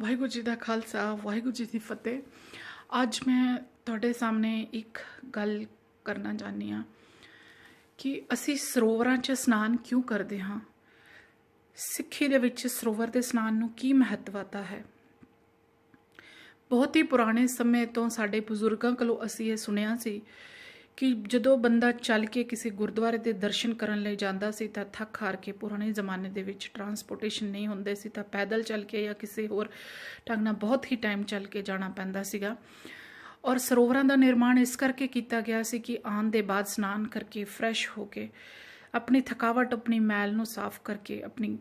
ਵਾਹਿਗੁਰੂ ਜੀ ਦਾ ਖਾਲਸਾ, ਵਾਹਿਗੁਰੂ ਜੀ ਦੀ ਫਤਿਹ। ਅੱਜ ਮੈਂ ਤੁਹਾਡੇ ਸਾਹਮਣੇ ਇੱਕ ਗੱਲ ਕਰਨਾ ਚਾਹੁੰਦੀ ਹਾਂ ਕਿ ਅਸੀਂ ਸਰੋਵਰਾਂ 'ਚ ਇਸ਼ਨਾਨ ਕਿਉਂ ਕਰਦੇ ਹਾਂ? ਸਿੱਖੀ ਦੇ ਵਿੱਚ ਸਰੋਵਰ ਦੇ ਇਸ਼ਨਾਨ ਨੂੰ ਕੀ ਮਹੱਤਵਤਾ ਹੈ? ਬਹੁਤ ਹੀ ਪੁਰਾਣੇ ਸਮੇਂ ਤੋਂ ਸਾਡੇ ਬਜ਼ੁਰਗਾਂ ਕੋਲੋਂ ਅਸੀਂ ਇਹ ਸੁਣਿਆ ਸੀ ਕਿ ਜਦੋਂ ਬੰਦਾ ਚੱਲ ਕੇ ਕਿਸੇ ਗੁਰਦੁਆਰੇ ਦੇ ਦਰਸ਼ਨ ਕਰਨ ਲਈ ਜਾਂਦਾ ਸੀ ਤਾਂ ਥੱਕ ਹਾਰ ਕੇ ਪੁਰਾਣੇ ਜ਼ਮਾਨੇ ਦੇ ਵਿੱਚ ਟਰਾਂਸਪੋਰਟੇਸ਼ਨ ਨਹੀਂ ਹੁੰਦੇ ਸੀ ਤਾਂ ਪੈਦਲ ਚੱਲ ਕੇ ਜਾਂ ਕਿਸੇ ਹੋਰ ਢੰਗ ਨਾਲ ਬਹੁਤ ਹੀ ਟਾਈਮ ਚੱਲ ਕੇ ਜਾਣਾ ਪੈਂਦਾ ਸੀਗਾ। ਔਰ ਸਰੋਵਰਾਂ ਦਾ ਨਿਰਮਾਣ ਇਸ ਕਰਕੇ ਕੀਤਾ ਗਿਆ ਸੀ ਕਿ ਆਉਣ ਦੇ ਬਾਅਦ ਸਨਾਨ ਕਰਕੇ ਫਰੈਸ਼ ਹੋ ਕੇ ਆਪਣੀ ਥਕਾਵਟ, ਆਪਣੀ ਮੈਲ ਨੂੰ ਸਾਫ਼ ਕਰਕੇ ਆਪਣੀ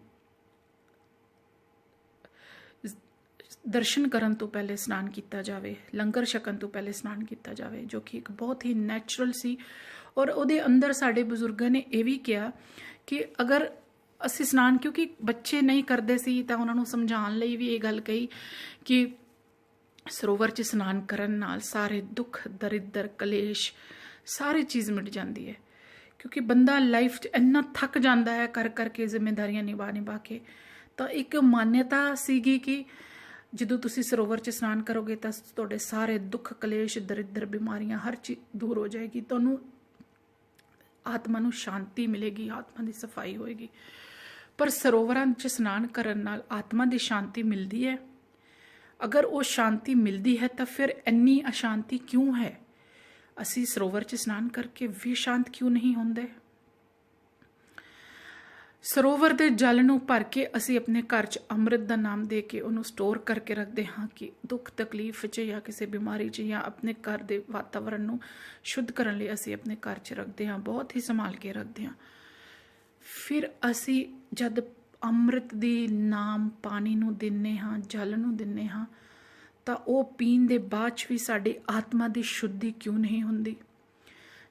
ਦਰਸ਼ਨ ਕਰਨ ਤੋਂ ਪਹਿਲੇ ਇਸ਼ਨਾਨ ਕੀਤਾ ਜਾਵੇ, ਲੰਗਰ ਛਕਣ ਤੋਂ ਪਹਿਲੇ ਇਸ਼ਨਾਨ ਕੀਤਾ ਜਾਵੇ, ਜੋ ਕਿ ਇੱਕ ਬਹੁਤ ਹੀ ਨੈਚੁਰਲ ਸੀ। ਔਰ ਉਹਦੇ ਅੰਦਰ ਸਾਡੇ ਬਜ਼ੁਰਗਾਂ ਨੇ ਇਹ ਵੀ ਕਿਹਾ ਕਿ ਅਗਰ ਅਸੀਂ ਇਸ਼ਨਾਨ ਕਿਉਂਕਿ ਬੱਚੇ ਨਹੀਂ ਕਰਦੇ ਸੀ ਤਾਂ ਉਹਨਾਂ ਨੂੰ ਸਮਝਾਉਣ ਲਈ ਵੀ ਇਹ ਗੱਲ ਕਹੀ ਕਿ ਸਰੋਵਰ 'ਚ ਇਸ਼ਨਾਨ ਕਰਨ ਨਾਲ ਸਾਰੇ ਦੁੱਖ, ਦਰਿਦਰ, ਕਲੇਸ਼, ਸਾਰੀ ਚੀਜ਼ ਮਿਟ ਜਾਂਦੀ ਹੈ। ਕਿਉਂਕਿ ਬੰਦਾ ਲਾਈਫ 'ਚ ਇੰਨਾ ਥੱਕ ਜਾਂਦਾ ਹੈ ਕਰ ਕਰਕੇ ਜ਼ਿੰਮੇਵਾਰੀਆਂ ਨਿਭਾ ਨਿਭਾ ਕੇ, ਤਾਂ ਇੱਕ ਮਾਨਤਾ ਸੀਗੀ ਕਿ ਜਦੋਂ ਤੁਸੀਂ ਸਰੋਵਰ 'ਚ ਇਸ਼ਨਾਨ ਕਰੋਗੇ ਤਾਂ ਤੁਹਾਡੇ ਸਾਰੇ ਦੁੱਖ, ਕਲੇਸ਼, ਦਰਿਦਰ, ਬਿਮਾਰੀਆਂ ਹਰ ਚੀਜ਼ ਦੂਰ ਹੋ ਜਾਏਗੀ। ਤੁਹਾਨੂੰ ਆਤਮਾ ਨੂੰ ਸ਼ਾਂਤੀ ਮਿਲੇਗੀ, ਆਤਮਾ ਦੀ ਸਫ਼ਾਈ ਹੋਏਗੀ। ਪਰ ਸਰੋਵਰਾਂ 'ਚ ਇਸ਼ਨਾਨ ਕਰਨ ਨਾਲ ਆਤਮਾ ਦੀ ਸ਼ਾਂਤੀ ਮਿਲਦੀ ਹੈ। ਅਗਰ ਉਹ ਸ਼ਾਂਤੀ ਮਿਲਦੀ ਹੈ ਤਾਂ ਫਿਰ ਇੰਨੀ ਅਸ਼ਾਂਤੀ ਕਿਉਂ ਹੈ? ਅਸੀਂ ਸਰੋਵਰ 'ਚ ਇਸ਼ਨਾਨ ਕਰਕੇ ਵੀ ਸ਼ਾਂਤ ਕਿਉਂ ਨਹੀਂ ਹੁੰਦੇ? ਸਰੋਵਰ ਦੇ ਜਲ ਨੂੰ ਭਰ ਕੇ ਅਸੀਂ ਆਪਣੇ ਘਰ 'ਚ ਅੰਮ੍ਰਿਤ ਦਾ ਨਾਮ ਦੇ ਕੇ ਉਹਨੂੰ ਸਟੋਰ ਕਰਕੇ ਰੱਖਦੇ ਹਾਂ ਕਿ ਦੁੱਖ, ਤਕਲੀਫ 'ਚ ਜਾਂ ਕਿਸੇ ਬਿਮਾਰੀ 'ਚ ਜਾਂ ਆਪਣੇ ਘਰ ਦੇ ਵਾਤਾਵਰਣ ਨੂੰ ਸ਼ੁੱਧ ਕਰਨ ਲਈ ਅਸੀਂ ਆਪਣੇ ਘਰ 'ਚ ਰੱਖਦੇ ਹਾਂ, ਬਹੁਤ ਹੀ ਸੰਭਾਲ ਕੇ ਰੱਖਦੇ ਹਾਂ। ਫਿਰ ਅਸੀਂ ਜਦ ਅੰਮ੍ਰਿਤ ਦੀ ਨਾਮ ਪਾਣੀ ਨੂੰ ਦਿੰਨੇ ਹਾਂ, ਜਲ ਨੂੰ ਦਿੰਨੇ ਹਾਂ, ਤਾਂ ਉਹ ਪੀਣ ਦੇ ਬਾਅਦ 'ਚ ਵੀ ਸਾਡੀ ਆਤਮਾ ਦੀ ਸ਼ੁੱਧੀ ਕਿਉਂ ਨਹੀਂ ਹੁੰਦੀ?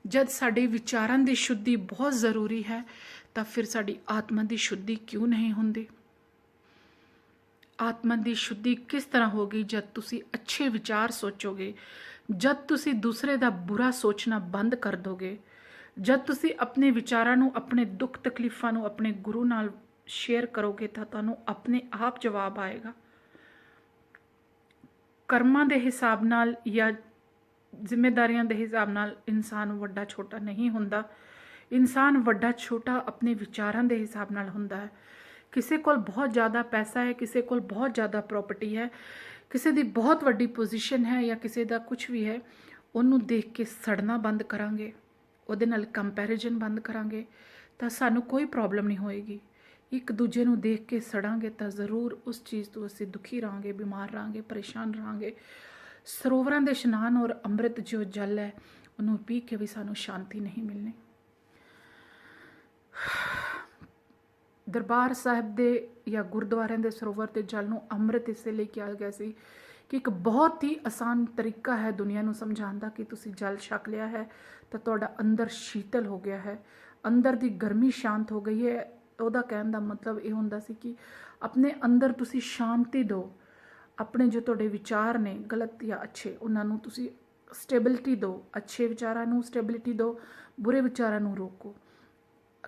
ਜਦ ਸਾਡੇ ਵਿਚਾਰਾਂ ਦੀ ਸ਼ੁੱਧੀ ਬਹੁਤ ਜ਼ਰੂਰੀ ਹੈ ਤਾਂ ਫਿਰ ਸਾਡੀ ਆਤਮਾ ਦੀ ਸ਼ੁੱਧੀ ਕਿਉਂ ਨਹੀਂ ਹੁੰਦੀ? ਆਤਮਾ ਦੀ ਸ਼ੁੱਧੀ ਕਿਸ ਤਰ੍ਹਾਂ ਹੋਗੀ ਜਦ ਤੁਸੀਂ ਅੱਛੇ ਵਿਚਾਰ ਸੋਚੋਗੇ? ਜਦ ਤੁਸੀਂ ਦੂਸਰੇ ਦਾ ਬੁਰਾ ਸੋਚਣਾ ਬੰਦ ਕਰ ਦੋਗੇ? ਜਦ ਤੁਸੀਂ ਆਪਣੇ ਵਿਚਾਰਾਂ ਨੂੰ, ਆਪਣੇ ਦੁੱਖ ਤਕਲੀਫਾਂ ਨੂੰ, ਆਪਣੇ ਗੁਰੂ ਨਾਲ ਸ਼ੇਅਰ ਕਰੋਗੇ ਤਾਂ ਤੁਹਾਨੂੰ ਆਪਣੇ ਆਪ ਜਵਾਬ ਆਏਗਾ। ਕਰਮਾਂ ਦੇ ਹਿਸਾਬ ਨਾਲ ਜਾਂ ਜ਼ਿੰਮੇਵਾਰੀਆਂ ਦੇ ਹਿਸਾਬ ਨਾਲ ਇਨਸਾਨ ਵੱਡਾ ਛੋਟਾ ਨਹੀਂ ਹੁੰਦਾ। ਇਨਸਾਨ ਵੱਡਾ, ਛੋਟਾ ਆਪਣੇ ਵਿਚਾਰਾਂ ਦੇ ਹਿਸਾਬ ਨਾਲ ਹੁੰਦਾ ਹੈ। ਕਿਸੇ ਕੋਲ ਬਹੁਤ ਜ਼ਿਆਦਾ ਪੈਸਾ ਹੈ, ਕਿਸੇ ਕੋਲ ਬਹੁਤ ਜ਼ਿਆਦਾ ਪ੍ਰਾਪਰਟੀ ਹੈ, ਕਿਸੇ ਦੀ ਬਹੁਤ ਵੱਡੀ ਪੋਜੀਸ਼ਨ ਹੈ ਜਾਂ ਕਿਸੇ ਦਾ ਕੁਝ ਵੀ ਹੈ, ਉਹਨੂੰ ਦੇਖ ਕੇ ਸੜਨਾ ਬੰਦ ਕਰਾਂਗੇ, ਉਹਦੇ ਨਾਲ ਕੰਪੈਰੀਜ਼ਨ ਬੰਦ ਕਰਾਂਗੇ, ਤਾਂ ਸਾਨੂੰ ਕੋਈ ਪ੍ਰੋਬਲਮ ਨਹੀਂ ਹੋਏਗੀ। ਇੱਕ ਦੂਜੇ ਨੂੰ ਦੇਖ ਕੇ ਸੜਾਂਗੇ ਤਾਂ ਜ਼ਰੂਰ ਉਸ ਚੀਜ਼ ਤੋਂ ਅਸੀਂ ਦੁਖੀ ਰਾਂਗੇ ਬਿਮਾਰ ਰਾਂਗੇ ਪਰੇਸ਼ਾਨ ਰਾਂਗੇ ਸਰੋਵਰਾਂ ਦੇ ਇਸ਼ਨਾਨ ਔਰ ਅੰਮ੍ਰਿਤ ਜੋ ਜਲ ਹੈ, ਉਹਨੂੰ ਪੀ ਕੇ ਵੀ ਸਾਨੂੰ ਸ਼ਾਂਤੀ ਨਹੀਂ ਮਿਲਣੀ। ਦਰਬਾਰ ਸਾਹਿਬ ਦੇ ਜਾਂ ਗੁਰਦੁਆਰਿਆਂ ਦੇ ਸਰੋਵਰ ਤੇ ਜਲ ਨੂੰ ਅੰਮ੍ਰਿਤ ਇਸੇ ਲਈ ਕਿਹਾ ਗਿਆ ਸੀ ਕਿ ਇੱਕ ਬਹੁਤ ਹੀ ਆਸਾਨ ਤਰੀਕਾ ਹੈ ਦੁਨੀਆ ਨੂੰ ਸਮਝਾਉਣ ਦਾ ਕਿ ਤੁਸੀਂ ਜਲ ਛਕ ਲਿਆ ਹੈ, ਤਾਂ ਤੁਹਾਡਾ ਅੰਦਰ ਸ਼ੀਤਲ ਹੋ ਗਿਆ ਹੈ। ਅੰਦਰ ਦੀ ਗਰਮੀ ਸ਼ਾਂਤ ਹੋ ਗਈ ਹੈ। ਉਹਦਾ ਕਹਿਣ ਦਾ ਮਤਲਬ ਇਹ ਹੁੰਦਾ ਸੀ ਕਿ ਆਪਣੇ ਅੰਦਰ ਤੁਸੀਂ ਸ਼ਾਂਤੀ ਦਿਓ। ਆਪਣੇ ਜੋ ਤੁਹਾਡੇ ਵਿਚਾਰ ਨੇ, ਗਲਤ ਜਾਂ ਅੱਛੇ, ਉਹਨਾਂ ਨੂੰ ਤੁਸੀਂ ਸਟੇਬਿਲਿਟੀ ਦਿਓ। ਅੱਛੇ ਵਿਚਾਰਾਂ ਨੂੰ ਸਟੇਬਿਲਿਟੀ ਦਿਓ, ਬੁਰੇ ਵਿਚਾਰਾਂ ਨੂੰ ਰੋਕੋ।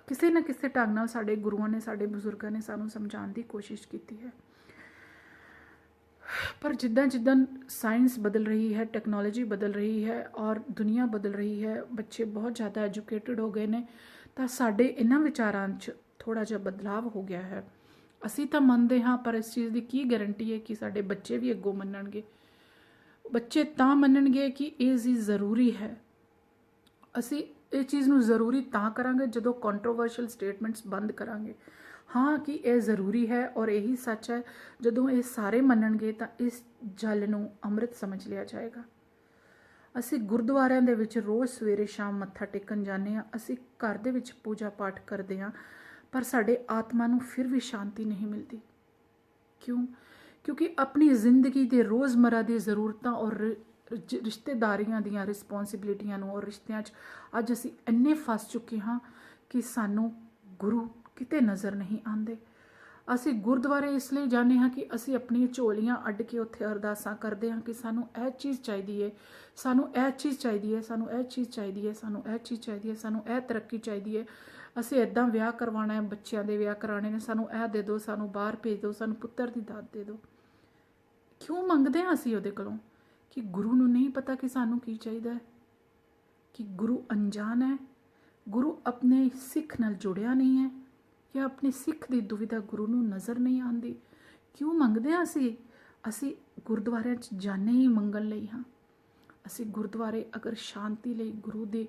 ਕਿਸੇ ਨਾ ਕਿਸੇ ਢੰਗ ਨਾਲ ਸਾਡੇ ਗੁਰੂਆਂ ਨੇ, ਸਾਡੇ ਬਜ਼ੁਰਗਾਂ ਨੇ ਸਾਨੂੰ ਸਮਝਾਉਣ ਦੀ ਕੋਸ਼ਿਸ਼ ਕੀਤੀ ਹੈ। ਪਰ ਜਿੱਦਾਂ ਜਿੱਦਾਂ ਸਾਇੰਸ ਬਦਲ ਰਹੀ ਹੈ, ਟੈਕਨੋਲੋਜੀ ਬਦਲ ਰਹੀ ਹੈ ਔਰ ਦੁਨੀਆ ਬਦਲ ਰਹੀ ਹੈ, ਬੱਚੇ ਬਹੁਤ ਜ਼ਿਆਦਾ ਐਜੂਕੇਟਿਡ ਹੋ ਗਏ ਨੇ, ਤਾਂ ਸਾਡੇ ਇਹਨਾਂ ਵਿਚਾਰਾਂ 'ਚ ਥੋੜਾ ਜਿਹਾ ਬਦਲਾਅ ਹੋ ਗਿਆ ਹੈ। ਅਸੀਂ ਤਾਂ ਮੰਨਦੇ ਹਾਂ, ਪਰ ਇਸ ਚੀਜ਼ ਦੀ ਕੀ ਗਾਰੰਟੀ ਹੈ ਕਿ ਸਾਡੇ ਬੱਚੇ ਵੀ ਅੱਗੋਂ ਮੰਨਣਗੇ? ਬੱਚੇ ਤਾਂ ਮੰਨਣਗੇ ਕਿ ਇਹ ਚੀਜ਼ ਜ਼ਰੂਰੀ ਹੈ। ਅਸੀਂ ਇਹ ਚੀਜ਼ ਨੂੰ ਜ਼ਰੂਰੀ ਤਾਂ ਕਰਾਂਗੇ ਜਦੋਂ ਕੰਟਰੋਵਰਸ਼ੀਅਲ ਸਟੇਟਮੈਂਟਸ ਬੰਦ ਕਰਾਂਗੇ। ਹਾਂ ਕਿ ਇਹ ਜ਼ਰੂਰੀ ਹੈ ਔਰ ਇਹੀ ਸੱਚ ਹੈ, ਜਦੋਂ ਇਹ ਸਾਰੇ ਮੰਨਣਗੇ ਤਾਂ ਇਸ ਜਲ ਨੂੰ ਅੰਮ੍ਰਿਤ ਸਮਝ ਲਿਆ ਜਾਏਗਾ। ਅਸੀਂ ਗੁਰਦੁਆਰਿਆਂ ਦੇ ਵਿੱਚ ਰੋਜ਼ ਸਵੇਰੇ ਸ਼ਾਮ ਮੱਥਾ ਟੇਕਣ ਜਾਂਦੇ ਹਾਂ, ਅਸੀਂ ਘਰ ਦੇ ਵਿੱਚ ਪੂਜਾ ਪਾਠ ਕਰਦੇ ਹਾਂ, ਪਰ ਸਾਡੇ ਆਤਮਾ ਨੂੰ ਫਿਰ ਵੀ ਸ਼ਾਂਤੀ ਨਹੀਂ ਮਿਲਦੀ। ਕਿਉਂ? ਕਿਉਂਕਿ ਆਪਣੀ ਜ਼ਿੰਦਗੀ ਦੇ ਰੋਜ਼ਮਰਾ ਦੀ ਜ਼ਰੂਰਤਾਂ ਔਰ ਰਿਸ਼ਤੇਦਾਰੀਆਂ ਦੀਆਂ ਰਿਸਪੌਂਸਿਬਿਲਿਟੀਆਂ ਨੂੰ ਔਰ ਰਿਸ਼ਤਿਆਂ 'ਚ ਅੱਜ ਅਸੀਂ ਇੰਨੇ ਫਸ ਚੁੱਕੇ ਹਾਂ ਕਿ ਸਾਨੂੰ ਗੁਰੂ ਕਿਤੇ ਨਜ਼ਰ ਨਹੀਂ ਆਉਂਦੇ। ਅਸੀਂ ਗੁਰਦੁਆਰੇ ਇਸ ਲਈ ਜਾਂਦੇ ਹਾਂ ਕਿ ਅਸੀਂ ਆਪਣੀਆਂ ਝੋਲੀਆਂ ਅੱਡ ਕੇ ਉੱਥੇ ਅਰਦਾਸਾਂ ਕਰਦੇ ਹਾਂ ਕਿ ਸਾਨੂੰ ਇਹ ਚੀਜ਼ ਚਾਹੀਦੀ ਹੈ ਸਾਨੂੰ ਇਹ ਚੀਜ਼ ਚਾਹੀਦੀ ਹੈ ਸਾਨੂੰ ਇਹ ਚੀਜ਼ ਚਾਹੀਦੀ ਹੈ ਸਾਨੂੰ ਇਹ ਚੀਜ਼ ਚਾਹੀਦੀ ਹੈ ਸਾਨੂੰ ਇਹ ਤਰੱਕੀ ਚਾਹੀਦੀ ਹੈ ਅਸੀਂ ਇਦਾਂ ਵਿਆਹ ਕਰਵਾਉਣਾ ਹੈ, ਬੱਚਿਆਂ ਦੇ ਵਿਆਹ ਕਰਾਣੇ ਨੇ, ਸਾਨੂੰ ਇਹ ਦੇ ਦਿਓ, ਸਾਨੂੰ ਬਾਹਰ ਭੇਜ ਦਿਓ, ਸਾਨੂੰ ਪੁੱਤਰ ਦੀ ਦਾਤ ਦੇ ਦਿਓ। ਕਿਉਂ ਮੰਗਦੇ ਹਾਂ ਅਸੀਂ ਉਹਦੇ ਕੋਲੋਂ? ਕਿ ਗੁਰੂ ਨੂੰ ਨਹੀਂ ਪਤਾ ਕਿ ਸਾਨੂੰ ਕੀ ਚਾਹੀਦਾ ਹੈ, ਕਿ ਗੁਰੂ ਅਣਜਾਣ ਹੈ, ਗੁਰੂ ਆਪਣੇ ਸਿੱਖ ਨਾਲ ਜੁੜਿਆ ਨਹੀਂ ਹੈ, ਜਾਂ ਆਪਣੇ ਸਿੱਖ ਦੀ ਦੁਵਿਧਾ ਗੁਰੂ ਨੂੰ ਨਜ਼ਰ ਨਹੀਂ ਆਉਂਦੀ। ਕਿਉਂ ਮੰਗਦੇ ਹਾਂ ਅਸੀਂ? ਅਸੀਂ ਗੁਰਦੁਆਰਿਆਂ 'ਚ ਜਾਣੇ ਹੀ ਮੰਗਣ ਲਈ ਹਾਂ। ਅਸੀਂ ਗੁਰਦੁਆਰੇ ਅਗਰ ਸ਼ਾਂਤੀ ਲਈ, ਗੁਰੂ ਦੇ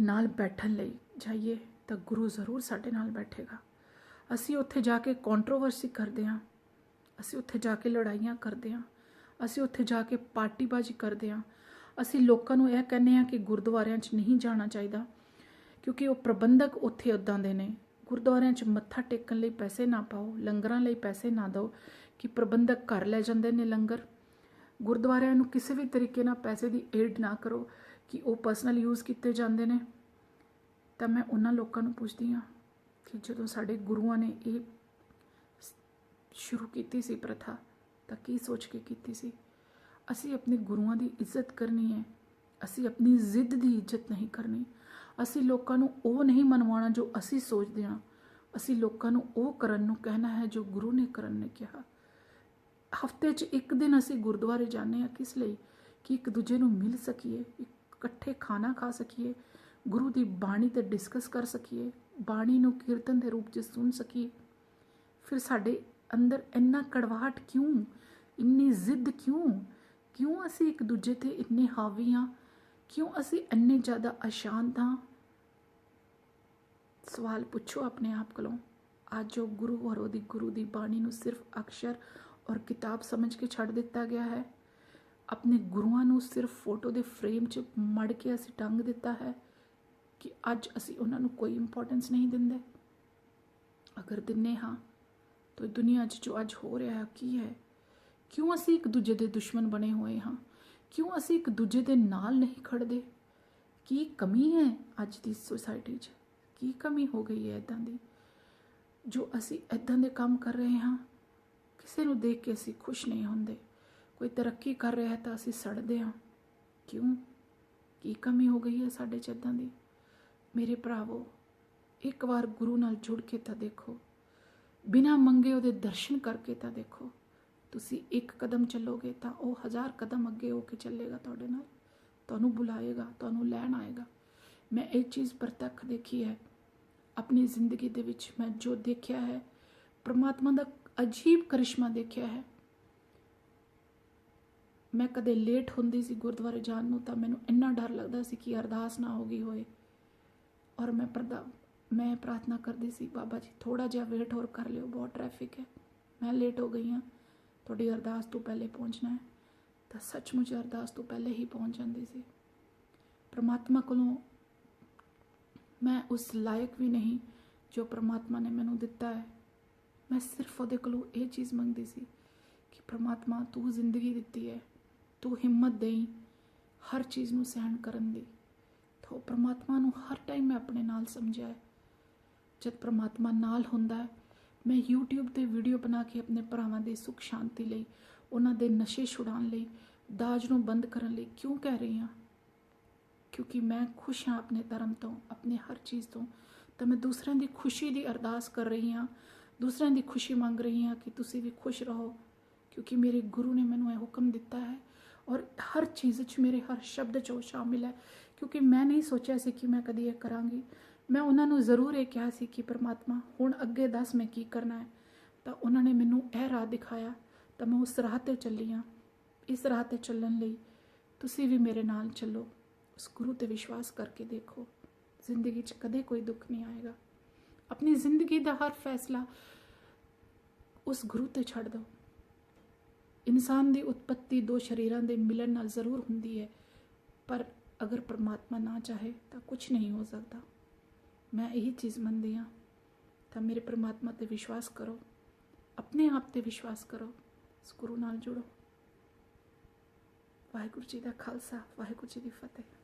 ਨਾਲ ਬੈਠਣ ਲਈ ਜਾਈਏ, ਤਾਂ ਗੁਰੂ ਜ਼ਰੂਰ ਸਾਡੇ ਨਾਲ ਬੈਠੇਗਾ। ਅਸੀਂ ਉੱਥੇ ਜਾ ਕੇ ਕੰਟਰੋਵਰਸੀ ਕਰਦੇ ਹਾਂ। ਅਸੀਂ ਉੱਥੇ ਜਾ ਕੇ ਲੜਾਈਆਂ ਕਰਦੇ ਹਾਂ। ਅਸੀਂ ਉੱਥੇ ਜਾ ਕੇ ਪਾਰਟੀਬਾਜ਼ੀ ਕਰਦੇ ਹਾਂ। ਅਸੀਂ ਲੋਕਾਂ ਨੂੰ ਇਹ ਕਹਿੰਦੇ ਹਾਂ ਕਿ ਗੁਰਦੁਆਰਿਆਂ 'ਚ ਨਹੀਂ ਜਾਣਾ ਚਾਹੀਦਾ, ਕਿਉਂਕਿ ਉਹ ਪ੍ਰਬੰਧਕ ਉੱਥੇ ਉਦਾਂ ਦੇ ਨੇ। ਗੁਰਦੁਆਰਿਆਂ 'ਚ ਮੱਥਾ ਟੇਕਣ ਲਈ ਪੈਸੇ ਨਾ ਪਾਓ, ਲੰਗਰਾਂ ਲਈ ਪੈਸੇ ਨਾ ਦਿਓ, ਕਿ ਪ੍ਰਬੰਧਕ ਘਰ ਲੈ ਜਾਂਦੇ ਨੇ ਲੰਗਰ। ਗੁਰਦੁਆਰਿਆਂ ਨੂੰ ਕਿਸੇ ਵੀ ਤਰੀਕੇ ਨਾਲ ਪੈਸੇ ਦੀ ਏਡ ਨਾ ਕਰੋ ਕਿ ਉਹ ਪਰਸਨਲ ਯੂਜ਼ ਕੀਤੇ ਜਾਂਦੇ ਨੇ। ਤਾਂ ਮੈਂ ਉਹਨਾਂ ਲੋਕਾਂ ਨੂੰ ਪੁੱਛਦੀ ਹਾਂ ਕਿ ਜਦੋਂ ਸਾਡੇ ਗੁਰੂਆਂ ਨੇ ਇਹ ਸ਼ੁਰੂ ਕੀਤੀ ਸੀ ਪ੍ਰਥਾ ਤਾਂ ਕੀ ਸੋਚ ਕੇ ਕੀਤੀ ਸੀ? ਅਸੀਂ ਆਪਣੇ ਗੁਰੂਆਂ ਦੀ ਇੱਜ਼ਤ ਕਰਨੀ ਹੈ। ਅਸੀਂ ਆਪਣੀ ਜ਼ਿੱਦ ਦੀ ਇੱਜ਼ਤ ਨਹੀਂ ਕਰਨੀ। ਅਸੀਂ ਲੋਕਾਂ ਨੂੰ ਉਹ ਨਹੀਂ ਮਨਵਾਉਣਾ ਜੋ ਅਸੀਂ ਸੋਚਦੇ ਹਾਂ। ਅਸੀਂ ਲੋਕਾਂ ਨੂੰ ਉਹ ਕਰਨ ਨੂੰ ਕਹਿਣਾ ਹੈ ਜੋ ਗੁਰੂ ਨੇ ਕਰਨ ਨੇ ਕਿਹਾ। ਹਫ਼ਤੇ 'ਚ ਇੱਕ ਦਿਨ ਅਸੀਂ ਗੁਰਦੁਆਰੇ ਜਾਂਦੇ ਹਾਂ। ਕਿਸ ਲਈ? ਕਿ ਇੱਕ ਦੂਜੇ ਨੂੰ ਮਿਲ ਸਕੀਏ, ਇਕੱਠੇ ਖਾਣਾ ਖਾ ਸਕੀਏ, ਗੁਰੂ ਦੀ ਬਾਣੀ ਤੇ ਡਿਸਕਸ ਕਰ ਸਕੀਏ, ਬਾਣੀ ਨੂੰ ਕੀਰਤਨ ਦੇ ਰੂਪ 'ਚ ਸੁਣ ਸਕੀਏ। ਫਿਰ ਸਾਡੇ ਅੰਦਰ ਇੰਨਾ ਕੜਵਾਹਟ ਕਿਉਂ ਇੰਨੀ ਜ਼ਿੱਦ ਕਿਉਂ? ਕਿਉਂ ਅਸੀਂ ਇੱਕ ਦੂਜੇ ਤੇ ਇੰਨੇ ਹਾਵੀ ਹਾਂ ਕਿਉਂ ਅਸੀਂ ਇੰਨੇ ਜ਼ਿਆਦਾ ਅਸ਼ਾਂਤ ਹਾਂ ਸਵਾਲ ਪੁੱਛੋ ਆਪਣੇ ਆਪ ਕੋਲੋਂ। ਅੱਜ ਉਹ ਗੁਰੂ ਔਰ ਉਹਦੀ ਗੁਰੂ ਦੀ ਬਾਣੀ ਨੂੰ ਸਿਰਫ ਅਕਸ਼ਰ ਔਰ ਕਿਤਾਬ ਸਮਝ ਕੇ ਛੱਡ ਦਿੱਤਾ ਗਿਆ ਹੈ। ਆਪਣੇ ਗੁਰੂਆਂ ਨੂੰ ਸਿਰਫ ਫੋਟੋ ਦੇ ਫਰੇਮ 'ਚ ਮੜ ਕੇ ਅਸੀਂ ਟੰਗ ਦਿੱਤਾ ਹੈ ਕਿ ਅੱਜ ਅਸੀਂ ਉਹਨਾਂ ਨੂੰ ਕੋਈ ਇੰਪੋਰਟੈਂਸ ਨਹੀਂ ਦਿੰਦੇ। ਅਗਰ ਦਿੰਨੇ ਹਾਂ, ਤਾਂ ਦੁਨੀਆ 'ਚ ਜੋ ਅੱਜ ਹੋ ਰਿਹਾ ਹੈ ਕੀ ਹੈ? ਕਿਉਂ ਅਸੀਂ ਇੱਕ ਦੂਜੇ ਦੇ ਦੁਸ਼ਮਣ ਬਣੇ ਹੋਏ ਹਾਂ? ਕਿਉਂ ਅਸੀਂ ਇੱਕ ਦੂਜੇ ਦੇ ਨਾਲ ਨਹੀਂ ਖੜਦੇ ਕੀ ਕਮੀ ਹੈ ਅੱਜ ਦੀ ਸੋਸਾਇਟੀ 'ਚ? ਕੀ ਕਮੀ ਹੋ ਗਈ ਹੈ ਇਦਾਂ ਦੀ? ਜੋ ਅਸੀਂ ਇਦਾਂ ਦੇ ਕੰਮ ਕਰ ਰਹੇ ਹਾਂ, ਕਿਸੇ ਨੂੰ ਦੇਖ ਕੇ ਅਸੀਂ ਖੁਸ਼ ਨਹੀਂ ਹੁੰਦੇ। ਕੋਈ ਤਰੱਕੀ ਕਰ ਰਿਹਾ ਤਾਂ ਅਸੀਂ ਸੜਦੇ ਹਾਂ। ਕਿਉਂ? ਕੀ ਕਮੀ ਹੋ ਗਈ ਹੈ ਸਾਡੇ ਚ ਇਦਾਂ ਦੀ? ਮੇਰੇ ਭਰਾਵੋ, ਇੱਕ ਵਾਰ ਗੁਰੂ ਨਾਲ ਜੁੜ ਕੇ ਤਾਂ ਦੇਖੋ। ਬਿਨਾ ਮੰਗੇ ਉਹਦੇ ਦਰਸ਼ਨ ਕਰਕੇ ਤਾਂ ਦੇਖੋ। ਤੁਸੀਂ ਇੱਕ ਕਦਮ ਚੱਲੋਗੇ ਤਾਂ ਉਹ ਹਜ਼ਾਰ ਕਦਮ ਅੱਗੇ ਹੋ ਕੇ ਚੱਲੇਗਾ ਤੁਹਾਡੇ ਨਾਲ। ਤੁਹਾਨੂੰ ਬੁਲਾਏਗਾ, ਤੁਹਾਨੂੰ ਲੈਣ ਆਏਗਾ। ਮੈਂ ਇਹ ਚੀਜ਼ ਪ੍ਰਤੱਖ ਦੇਖੀ ਹੈ। ਆਪਣੀ ਜ਼ਿੰਦਗੀ ਦੇ ਵਿੱਚ ਮੈਂ ਜੋ ਦੇਖਿਆ ਹੈ, ਪ੍ਰਮਾਤਮਾ ਦਾ ਅਜੀਬ ਕਰਿਸ਼ਮਾ ਦੇਖਿਆ ਹੈ। ਮੈਂ ਕਦੇ ਲੇਟ ਹੁੰਦੀ ਸੀ ਗੁਰਦੁਆਰੇ ਜਾਣ ਨੂੰ ਤਾਂ ਮੈਨੂੰ ਇੰਨਾ ਡਰ ਲੱਗਦਾ ਸੀ ਕਿ ਅਰਦਾਸ ਨਾ ਹੋ ਗਈ ਹੋਏ। ਔਰ ਮੈਂ ਪ੍ਰਦਾ, ਮੈਂ ਪ੍ਰਾਰਥਨਾ ਕਰਦੀ ਸੀ, ਬਾਬਾ ਜੀ ਥੋੜਾ ਜਿਹਾ ਵੇਟ ਹੋਰ ਕਰ ਲਿਓ, ਬਹੁਤ ਟ੍ਰੈਫਿਕ ਹੈ। ਮੈਂ ਲੇਟ ਹੋ ਗਈ ਹਾਂ। ਤੁਹਾਡੀ ਅਰਦਾਸ ਤੋਂ ਪਹਿਲੇ ਪਹੁੰਚਣਾ ਹੈ, ਤਾਂ ਸੱਚਮੁੱਚ ਅਰਦਾਸ ਤੋਂ ਪਹਿਲੇ ਹੀ ਪਹੁੰਚ ਜਾਂਦੀ ਸੀ। ਪ੍ਰਮਾਤਮਾ ਕੋਲੋਂ ਮੈਂ ਉਸ ਲਾਇਕ ਵੀ ਨਹੀਂ ਜੋ ਪ੍ਰਮਾਤਮਾ ਨੇ ਮੈਨੂੰ ਦਿੱਤਾ ਹੈ। ਮੈਂ ਸਿਰਫ ਉਹਦੇ ਕੋਲੋਂ ਇਹ ਚੀਜ਼ ਮੰਗਦੀ ਸੀ ਕਿ ਪ੍ਰਮਾਤਮਾ, ਤੂੰ ਜ਼ਿੰਦਗੀ ਦਿੱਤੀ ਹੈ, ਤੂੰ ਹਿੰਮਤ ਦੇਈ ਹਰ ਚੀਜ਼ ਨੂੰ ਸਹਿਣ ਕਰਨ ਦੀ। ਤਾਂ ਪ੍ਰਮਾਤਮਾ ਨੂੰ ਹਰ ਟਾਈਮ ਮੈਂ ਆਪਣੇ ਨਾਲ ਸਮਝਿਆ ਜਦ ਪ੍ਰਮਾਤਮਾ ਨਾਲ ਹੁੰਦਾ ਮੈਂ YouTube ਤੇ ਵੀਡੀਓ ਬਣਾ ਕੇ ਆਪਣੇ ਭਰਾਵਾਂ ਦੇ ਸੁੱਖ ਸ਼ਾਂਤੀ ਲਈ, ਉਹਨਾਂ ਦੇ ਨਸ਼ੇ ਛੁਡਾਉਣ ਲਈ, ਦਾਜ ਨੂੰ ਬੰਦ ਕਰਨ ਲਈ ਕਿਉਂ ਕਹਿ ਰਹੀ ਹਾਂ? ਕਿਉਂਕਿ ਮੈਂ ਖੁਸ਼ ਹਾਂ ਆਪਣੇ ਧਰਮ ਤੋਂ, ਆਪਣੇ ਹਰ ਚੀਜ਼ ਤੋਂ। ਤਾਂ ਮੈਂ ਦੂਸਰਿਆਂ ਦੀ ਖੁਸ਼ੀ ਦੀ ਅਰਦਾਸ ਕਰ ਰਹੀ ਹਾਂ, ਦੂਸਰਿਆਂ ਦੀ ਖੁਸ਼ੀ ਮੰਗ ਰਹੀ ਹਾਂ ਕਿ ਤੁਸੀਂ ਵੀ ਖੁਸ਼ ਰਹੋ, ਕਿਉਂਕਿ ਮੇਰੇ ਗੁਰੂ ਨੇ ਮੈਨੂੰ ਇਹ ਹੁਕਮ ਦਿੱਤਾ ਹੈ ਔਰ ਹਰ ਚੀਜ਼ 'ਚ ਮੇਰੇ ਹਰ ਸ਼ਬਦ 'ਚ ਉਹ ਸ਼ਾਮਿਲ ਹੈ। ਕਿਉਂਕਿ ਮੈਂ ਨਹੀਂ ਸੋਚਿਆ ਸੀ ਕਿ ਮੈਂ ਕਦੀ ਇਹ ਕਰਾਂਗੀ। ਮੈਂ ਉਹਨਾਂ ਨੂੰ ਜ਼ਰੂਰ ਇਹ ਕਿਹਾ ਸੀ ਕਿ ਪਰਮਾਤਮਾ, ਹੁਣ ਅੱਗੇ ਦੱਸ ਮੈਂ ਕੀ ਕਰਨਾ ਹੈ। ਤਾਂ ਉਹਨਾਂ ਨੇ ਮੈਨੂੰ ਇਹ ਰਾਹ ਦਿਖਾਇਆ, ਤਾਂ ਮੈਂ ਉਸ ਰਾਹ ਤੇ ਚੱਲੀ ਹਾਂ। ਇਸ ਰਾਹ ਤੇ ਚੱਲਣ ਲਈ ਤੁਸੀਂ ਵੀ ਮੇਰੇ ਨਾਲ ਚੱਲੋ। ਉਸ ਗੁਰੂ ਤੇ ਵਿਸ਼ਵਾਸ ਕਰਕੇ ਦੇਖੋ। ਜ਼ਿੰਦਗੀ 'ਚ ਕਦੇ ਕੋਈ ਦੁੱਖ ਨਹੀਂ ਆਏਗਾ। ਆਪਣੀ ਜ਼ਿੰਦਗੀ ਦਾ ਹਰ ਫੈਸਲਾ ਉਸ ਗੁਰੂ ਤੇ ਛੱਡ ਦਿਓ। ਇਨਸਾਨ ਦੀ ਉਤਪਤੀ ਦੋ ਸ਼ਰੀਰਾਂ ਦੇ ਮਿਲਣ ਨਾਲ ਜ਼ਰੂਰ ਹੁੰਦੀ ਹੈ, ਪਰ ਅਗਰ ਪਰਮਾਤਮਾ ਨਾ ਚਾਹੇ ਤਾਂ ਕੁਝ ਨਹੀਂ ਹੋ ਸਕਦਾ। ਮੈਂ ਇਹੀ ਚੀਜ਼ ਮੰਨਦੀ ਹਾਂ। ਤਾਂ ਮੇਰੇ ਪਰਮਾਤਮਾ ਤੇ ਵਿਸ਼ਵਾਸ ਕਰੋ। ਆਪਣੇ ਆਪ ਤੇ ਵਿਸ਼ਵਾਸ ਕਰੋ ਉਸ ਗੁਰੂ ਨਾਲ ਜੁੜੋ। ਵਾਹਿਗੁਰੂ ਜੀ ਦਾ ਖਾਲਸਾ, ਵਾਹਿਗੁਰੂ ਜੀ ਦੀ ਫਤਿਹ।